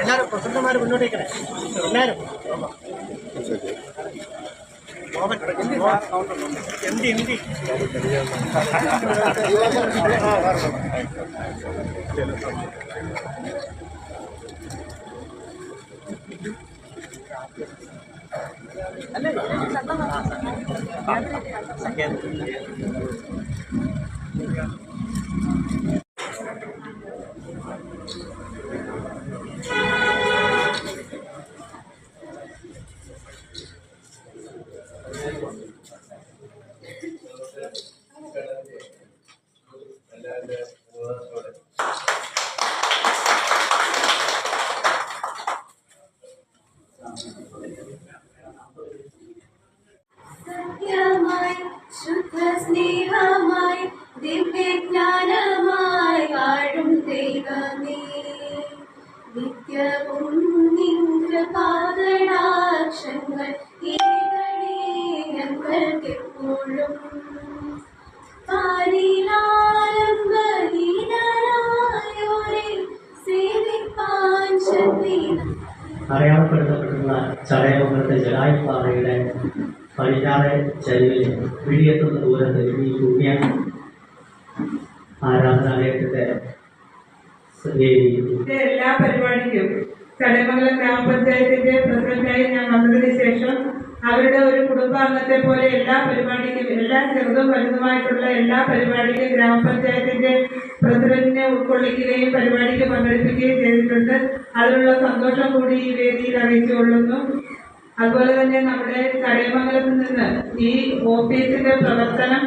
എല്ലാരും പ്രസിഡന്റുമാര് മുന്നോട്ടേക്കണേ എല്ലാരും M D M D Sakit. നിത്യവും നിന്ദ്രപാദടാക്ഷങ്ങൾ ഏകണേ ഞങ്ങൾക്കെപ്പോഴും അടയാളപ്പെടുത്തപ്പെട്ടുള്ള ചടയമംഗലത്തെ ജലായ്പാറയുടെ പടിഞ്ഞാറെ ചരിവിൽ പിടിയെത്തുന്ന ദൂരത്ത് ഈ പുണ്യ ഇതിന്റെ എല്ലാ പരിപാടിക്കും. ചടയമംഗലം ഗ്രാമപഞ്ചായത്തിന്റെ പ്രസിഡന്റായി ഞാൻ വന്നതിന് ശേഷം അവരുടെ ഒരു കുടുംബാംഗത്തെ പോലെ എല്ലാ പരിപാടിക്കും എല്ലാ ചെറുതും വലുതുമായിട്ടുള്ള എല്ലാ പരിപാടിക്കും ഗ്രാമപഞ്ചായത്തിന്റെ പ്രസിഡന്റിനെ ഉൾക്കൊള്ളിക്കുകയും പരിപാടിക്ക് പങ്കെടുപ്പിക്കുകയും ചെയ്തിട്ടുണ്ട്. അതിനുള്ള സന്തോഷം കൂടി ഈ വേദിയിൽ അറിയിച്ചുകൊള്ളുന്നു. അതുപോലെ തന്നെ നമ്മുടെ ചടയമംഗലത്തിൽ നിന്ന് ഈ ഓഫീസിന്റെ പ്രവർത്തനം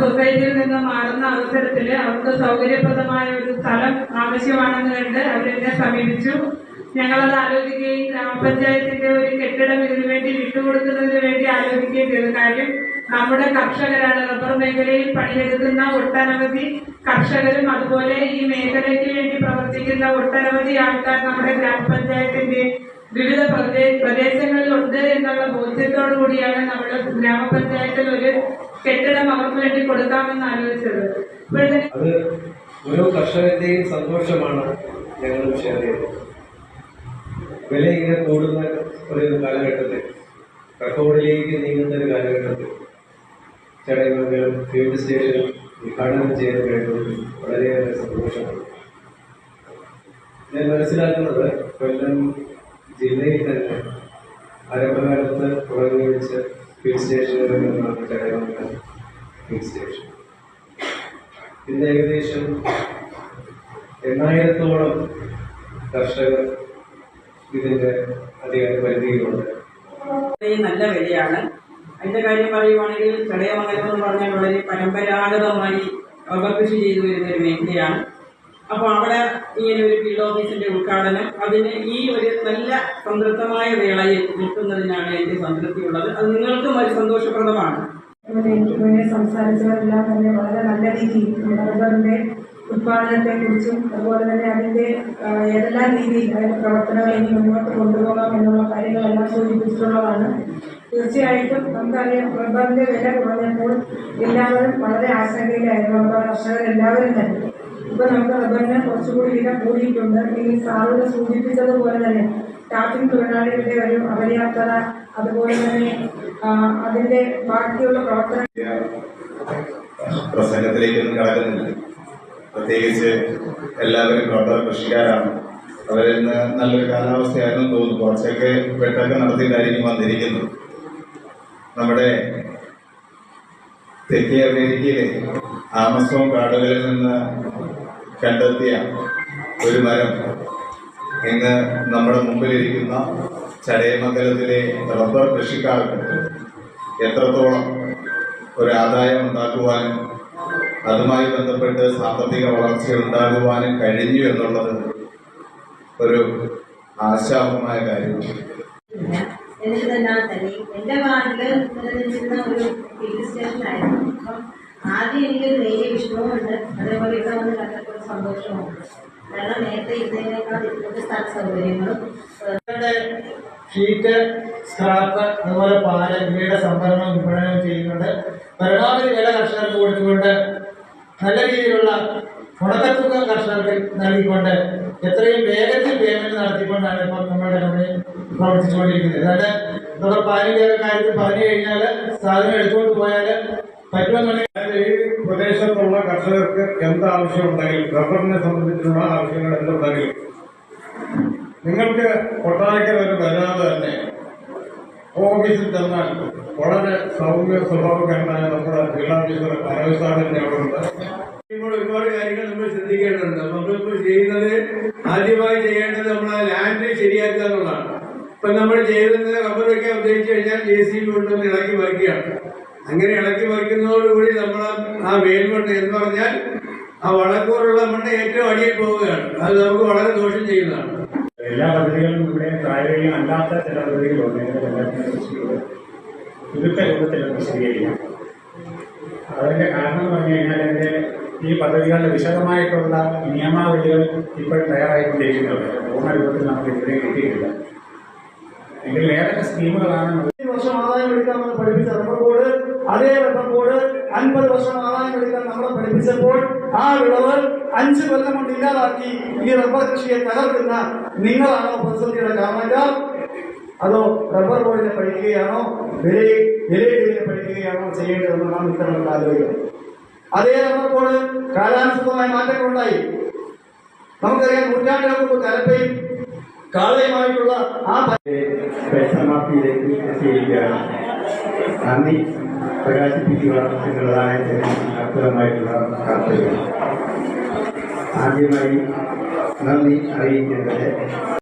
സൊസൈറ്റിയിൽ നിന്ന് മാറുന്ന അവസരത്തിൽ അവർക്ക് സൗകര്യപ്രദമായ ഒരു സ്ഥലം ആവശ്യമാണെന്ന് കണ്ട് അവരെന്നെ സമീപിച്ചു. ഞങ്ങളത് ആലോചിക്കുകയും ഗ്രാമപഞ്ചായത്തിന്റെ ഒരു കെട്ടിടം ഇതിനു വേണ്ടി വിട്ടുകൊടുക്കുന്നതിന് വേണ്ടി ആലോചിക്കുകയും ചെയ്തു. കാര്യം നമ്മുടെ കർഷകരാണ് റബ്ബർ മേഖലയിൽ പണിയെടുക്കുന്ന ഒട്ടനവധി കർഷകരും അതുപോലെ ഈ മേഖലയ്ക്ക് വേണ്ടി പ്രവർത്തിക്കുന്ന ഒട്ടനവധി ആൾക്കാർ നമ്മുടെ ഗ്രാമപഞ്ചായത്തിന്റെ വിവിധ പ്രദേ- പ്രദേശങ്ങളിലുണ്ട് എന്നുള്ള ബോധ്യത്തോടു കൂടിയാണ് നമ്മൾ ഗ്രാമപഞ്ചായത്തിൽ ഒരു കെട്ടിടം അവർക്ക് വേണ്ടി കൊടുക്കാമെന്ന് ആലോചിച്ചത്. അത് ഓരോ കർഷകന്റെയും സന്തോഷമാണ് ഞങ്ങൾ ഷെയർ ചെയ്തത് വില ഇങ്ങനെ കൂടുന്ന ഒരു കാലഘട്ടത്തിൽ റെക്കോർഡിലേക്ക് നീങ്ങുന്ന ഒരു കാലഘട്ടത്തിൽ ചടങ്ങുകളും ഫീൽഡ് സ്റ്റേഷനും ഉദ്ഘാടനം ചെയ്യാൻ കഴിഞ്ഞത് വളരെയേറെ സന്തോഷമാണ്. ഞാൻ മനസ്സിലാക്കുന്നത് കൊല്ലം ജില്ലയിൽ തന്നെ ആരംഭകാലത്ത് തുടങ്ങി വെച്ച ഫീൽഡ് സ്റ്റേഷനുകളിൽ നിന്നാണ് ഫീൽഡ് സ്റ്റേഷൻ ഇന്ന് ഏകദേശം എണ്ണായിരത്തോളം കർഷകർ ഇതിന്റെ അധികം പരിധിയിലുണ്ട് നല്ല വിലയാണ് അതിന്റെ കാര്യം പറയുവാണെങ്കിൽ ചടയമംഗലം എന്ന് പറഞ്ഞാൽ വളരെ പരമ്പരാഗതമായി കൃഷി ചെയ്തു വരുന്ന ഒരു മേഖലയാണ്. അപ്പോൾ അവിടെ ഇങ്ങനെ ഒരു ഫീൽഡ് ഓഫീസിന്റെ ഉദ്ഘാടനം. അതിന് ഈ ഒരു നല്ല സംതൃപ്തമായ വേളയിൽ നിൽക്കുന്നതിനാണ് എനിക്ക് സംതൃപ്തിയുള്ളത്. അത് നിങ്ങൾക്കും ഒരു സന്തോഷപ്രദമാണ്. ഇവിടെ എനിക്ക് മുന്നേ സംസാരിച്ചവരെല്ലാം തന്നെ വളരെ നല്ല രീതിയിൽ ഉത്പാദനത്തെ കുറിച്ചും അതുപോലെ തന്നെ അതിന്റെ ഏതെല്ലാം രീതിയിൽ അതിന്റെ പ്രവർത്തനങ്ങൾ ഇനി മുന്നോട്ട് കൊണ്ടുപോകാം എന്നുള്ള കാര്യങ്ങളെല്ലാം സൂചിപ്പിച്ചിട്ടുള്ളതാണ്. തീർച്ചയായിട്ടും നമുക്കറിയാം റബ്ബറിന്റെ വില കുറഞ്ഞപ്പോൾ എല്ലാവരും വളരെ ആശങ്കയിലായിരുന്നു. റബ്ബർ കർഷകരെല്ലാവരും തന്നെ. ഇപ്പൊ നമുക്ക് റബ്ബറിന് കുറച്ചുകൂടി വില കൂടിയിട്ടുണ്ട്. ഈ സാറുകൾ സൂചിപ്പിച്ചതുപോലെ തന്നെ സ്റ്റാഫിംഗ് തൊഴിലാളികളുടെ ഒരു അപര്യാപ്തത അതുപോലെ തന്നെ അതിന്റെ ബാക്കിയുള്ള പ്രവർത്തനം പ്രസംഗത്തിലേക്കൊന്നും കടക്കുന്നില്ല പ്രത്യേകിച്ച് എല്ലാവരും റബ്ബർ കൃഷിക്കാരാണ്. അവരിന്ന് നല്ലൊരു കാലാവസ്ഥയായിരുന്നു തോന്നുന്നു. കുറച്ചൊക്കെ വെട്ടൊക്കെ നടത്തിയിട്ടായിരിക്കും വന്നിരിക്കുന്നത്. നമ്മുടെ തെക്കേ അമേരിക്കയിലെ ആമസോൺ കാടുകളിൽ നിന്ന് കണ്ടെത്തിയ ഒരു മരം ഇന്ന് നമ്മുടെ മുമ്പിലിരിക്കുന്ന ചടയമംഗലത്തിലെ റബ്ബർ കൃഷിക്കാർക്ക് എത്രത്തോളം ഒരു ആദായം ഉണ്ടാക്കുവാനും അതുമായി ബന്ധപ്പെട്ട് സാമ്പത്തിക വളർച്ച ഉണ്ടാകുവാനും കഴിഞ്ഞു എന്നുള്ളത് ഒരു ആശാപമായ കാര്യമാണ് എന്നിരുന്നാൽ എന്റെ വാർഡിൽ ഒരു ഫീൽഡ് സ്റ്റേഷനായിരുന്നു അപ്പം ആദ്യം എനിക്കൊരു നേരിയ വിഷമമുണ്ട് അതേപോലെ ഇവിടെ വന്ന് കണ്ടപ്പോൾ സന്തോഷമുണ്ട് കാരണം നേരത്തെ ഇതിനേക്കാൾ ഇപ്പോഴത്തെ സ്ഥല സൗകര്യങ്ങളും ഷീറ്റ് സ്ക്രാപ്പ് അതുപോലെ പാൽ ഇവയുടെ സംഭരണം വിപണനം ചെയ്യുന്നുണ്ട്. പരമാവധി വില കർഷകർക്ക് കൊടുത്തുകൊണ്ട് നല്ല രീതിയിലുള്ള മുടക്കത്തുക കർഷകർക്ക് നൽകിക്കൊണ്ട് എത്രയും വേഗത്തിൽ പേയ്മെന്റ് നടത്തിക്കൊണ്ടാണ് ഇപ്പോൾ നമ്മുടെ കമ്പനി പ്രവർത്തിച്ചുകൊണ്ടിരിക്കുന്നത്. അതായത് നമ്മുടെ പാലിന്റെ കാര്യത്തിൽ പറഞ്ഞു കഴിഞ്ഞാൽ സാധനം എടുത്തുകൊണ്ട് പോയാൽ പറ്റുമെന്നുണ്ടെങ്കിൽ ഈ പ്രദേശത്തുള്ള കർഷകർക്ക് എന്ത് ആവശ്യമുണ്ടെങ്കിലും റബ്ബറിനെ സംബന്ധിച്ചുള്ള ആവശ്യങ്ങൾ എന്തുണ്ടെങ്കിലും നിങ്ങൾക്ക് കൊട്ടാരക്കര ഒരു വരാതെ തന്നെ. ഓഫീസിൽ ചെന്നാൽ വളരെ സൗമ്യ സ്വഭാവക്കാരനായ നമ്മുടെ ജില്ലാ ഓഫീസർ പരമസ്ഥാനം അവിടെ ഉണ്ട്. ഇപ്പോൾ ഒരുപാട് കാര്യങ്ങൾ നമ്മൾ ശ്രദ്ധിക്കേണ്ടതുണ്ട്. നമ്മളിപ്പോൾ ചെയ്യുന്നത് ആദ്യമായി ചെയ്യേണ്ടത് നമ്മൾ ലാൻഡ് ശരിയാക്കുക എന്നുള്ളതാണ്. ഇപ്പൊ നമ്മൾ ചെയ്തത് റബ്ബർ വെക്കാൻ ഉദ്ദേശിച്ചു കഴിഞ്ഞാൽ ജെ സി ബി കൊണ്ടുവന്ന് ഇളക്കി മറിക്കുകയാണ്. അങ്ങനെ ഇളക്കി മറിക്കുന്നതോടുകൂടി നമ്മൾ ആ മേൽമണ്ണ് എന്ന് പറഞ്ഞാൽ ആ വളക്കൂറുള്ള മണ്ണ് ഏറ്റവും അടിയിൽ പോവുകയാണ്. അത് നമുക്ക് വളരെ ദോഷം ചെയ്യുന്നതാണ്. എല്ലാ പദ്ധതികളും ഇവിടെ പ്രായോഗികം അല്ലാത്ത ചില പദ്ധതികളുണ്ട്. ഇതിന്റെ എല്ലാത്തിനെ കുറിച്ച് അതിന്റെ കാരണം പറഞ്ഞു കഴിഞ്ഞാൽ അതിന്റെ ഈ പദ്ധതികളുടെ വിശദമായിട്ടുള്ള നിയമാവലികൾ ഇപ്പോൾ തയ്യാറായിക്കൊണ്ടിരിക്കുന്നുണ്ട് പൂർണ രൂപത്തിൽ നമുക്ക് ഇതുവരെ കിട്ടിയിട്ടില്ല. എങ്കിൽ ഏതൊക്കെ സ്കീമുകളാണ് വർഷം ആദായം എടുക്കാമെന്ന് പഠിപ്പിച്ച റബ്ബർ ബോർഡ് അതേ റബ്ബർ ബോർഡ് അൻപത് വർഷം ആദായം എടുക്കാൻ നമ്മളെ പഠിപ്പിച്ചപ്പോൾ ആ വിളവ് അഞ്ച് കൊല്ലം കൊണ്ട് ഇല്ലാതാക്കി ഈ റബ്ബർ കൃഷിയെ തകർക്കുന്ന നിങ്ങളാണോ പ്രതിസന്ധിയുടെ കാരണക്കാർ? അതോ റബ്ബർ ബോർഡിനെ പഠിക്കുകയാണോ വിലയെ വിലയിടിവിനെ പഠിക്കുകയാണോ ചെയ്യേണ്ടതെന്ന് നാം ഇത്തരം ആലോചിക്കുന്നത് അതേ റബ്ബർ ബോർഡ് കാലാനുസൃതമായ മാറ്റങ്ങളുണ്ടായി. നമുക്കറിയാം നൂറ്റാണ്ടുകൾക്ക് മുമ്പ് കലപ്പയും കാളയുമായിട്ടുള്ള ആ പരിസമാപ്തിയിലേക്ക് എത്തിയിരിക്കുകയാണ്. നന്ദി. പ്രകാശിപ്പിക്കുക എന്നുള്ളതാണ് അത്ഭുതമായിട്ടുള്ള താല്പര്യം ആദ്യമായി നന്ദി അറിയിക്കുന്നത്